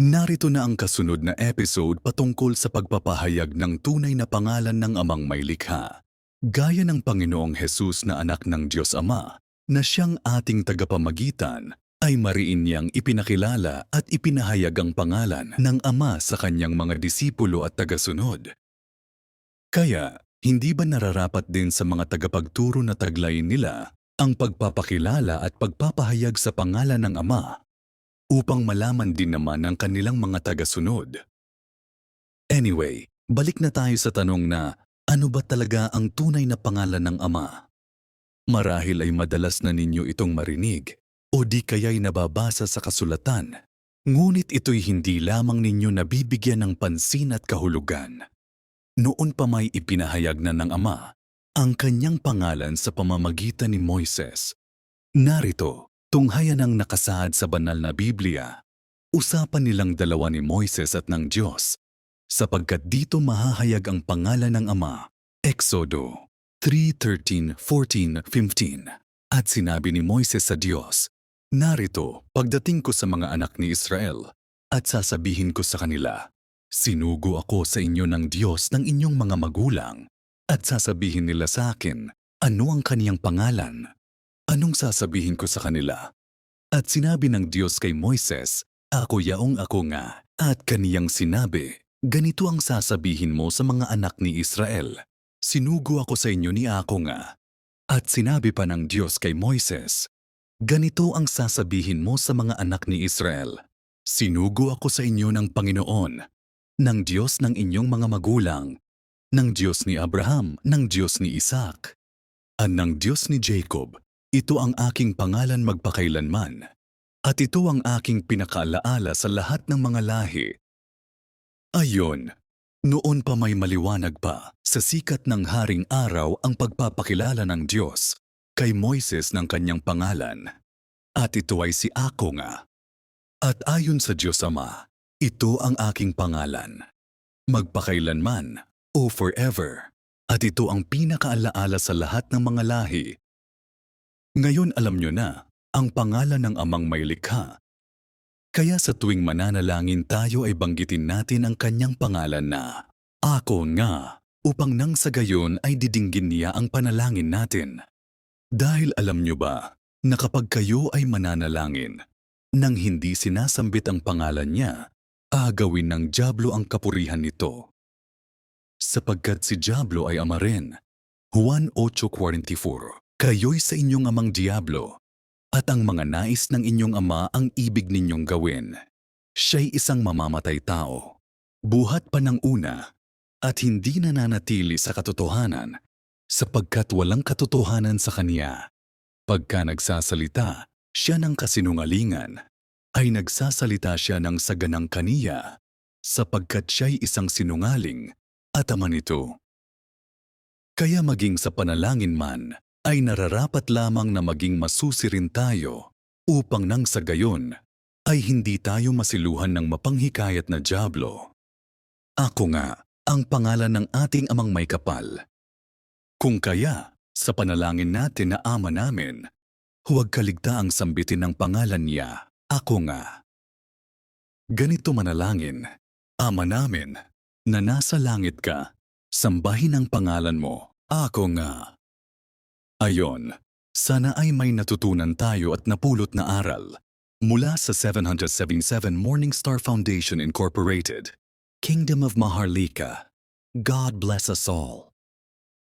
Narito na ang kasunod na episode patungkol sa pagpapahayag ng tunay na pangalan ng amang may likha. Gaya ng Panginoong Hesus na anak ng Diyos Ama, na siyang ating tagapamagitan, ay mariin niyang ipinakilala at ipinahayag ang pangalan ng Ama sa kanyang mga disipulo at tagasunod. Kaya, hindi ba nararapat din sa mga tagapagturo na taglayin nila ang pagpapakilala at pagpapahayag sa pangalan ng Ama upang malaman din naman ng kanilang mga tagasunod? Anyway, balik na tayo sa tanong na ano ba talaga ang tunay na pangalan ng Ama? Marahil ay madalas na ninyo itong marinig o di kaya'y nababasa sa kasulatan. Ngunit ito'y hindi lamang ninyo nabibigyan ng pansin at kahulugan. Noon pa may ipinahayag na ng Ama ang kanyang pangalan sa pamamagitan ni Moises. Narito, tunghayan ang nakasaad sa banal na Biblia. Usapan nilang dalawa ni Moises at ng Diyos sapagkat dito mahahayag ang pangalan ng Ama. Exodo 3.13, 14, 15 At sinabi ni Moises sa Diyos, Narito, pagdating ko sa mga anak ni Israel, at sasabihin ko sa kanila, Sinugo ako sa inyo ng Diyos ng inyong mga magulang, at sasabihin nila sa akin, ano ang kaniyang pangalan? Anong sasabihin ko sa kanila? At sinabi ng Diyos kay Moises, Ako yaong ako nga, at kaniyang sinabi, Ganito ang sasabihin mo sa mga anak ni Israel, Sinugo ako sa inyo ni ako nga. At sinabi pa ng Diyos kay Moises, Ganito ang sasabihin mo sa mga anak ni Israel, Sinugo ako sa inyo ng Panginoon, ng Diyos ng inyong mga magulang, ng Diyos ni Abraham, ng Diyos ni Isaac, at ng Diyos ni Jacob. Ito ang aking pangalan magpakailanman, at ito ang aking pinakaalaala sa lahat ng mga lahi. Ayon, noon pa may maliwanag pa sa sikat ng haring araw ang pagpapakilala ng Diyos kay Moises ng kanyang pangalan. At ito ay si Ako nga. At ayon sa Diyos Ama, ito ang aking pangalan. Magpakailanman o forever. At ito ang pinakaalaala sa lahat ng mga lahi. Ngayon alam nyo na ang pangalan ng amang may likha. Kaya sa tuwing mananalangin tayo ay banggitin natin ang kanyang pangalan na Ako nga, upang nang sa gayon ay didinggin niya ang panalangin natin. Dahil alam nyo ba na kapag kayo ay mananalangin, nang hindi sinasambit ang pangalan niya, agawin ng Diablo ang kapurihan nito. Sapagkat si Diablo ay ama rin. Juan 8.44 Kayo'y sa inyong amang Diablo, at ang mga nais ng inyong ama ang ibig ninyong gawin. Siya'y isang mamamatay tao. Buhat pa ng una, at hindi nananatili sa katotohanan, sapagkat walang katotohanan sa kaniya. Pagka nagsasalita, siya ng kasinungalingan, ay nagsasalita siya ng saganang kaniya, sapagkat siya'y isang sinungaling at ama nito. Kaya maging sa panalangin man, ay nararapat lamang na maging masusi rin tayo upang nang sa gayon ay hindi tayo masiluhan ng mapanghikayat na Diablo. Ako nga ang pangalan ng ating amang may kapal. Kung kaya, sa panalangin natin na ama namin, huwag kaligtaang sambitin ng pangalan niya, ako nga. Ganito manalangin, Ama namin, na nasa langit ka, sambahin ang pangalan mo, ako nga. Ayon, sana ay may natutunan tayo at napulot na aral mula sa 777 Morning Star Foundation Incorporated, Kingdom of Maharlika. God bless us all.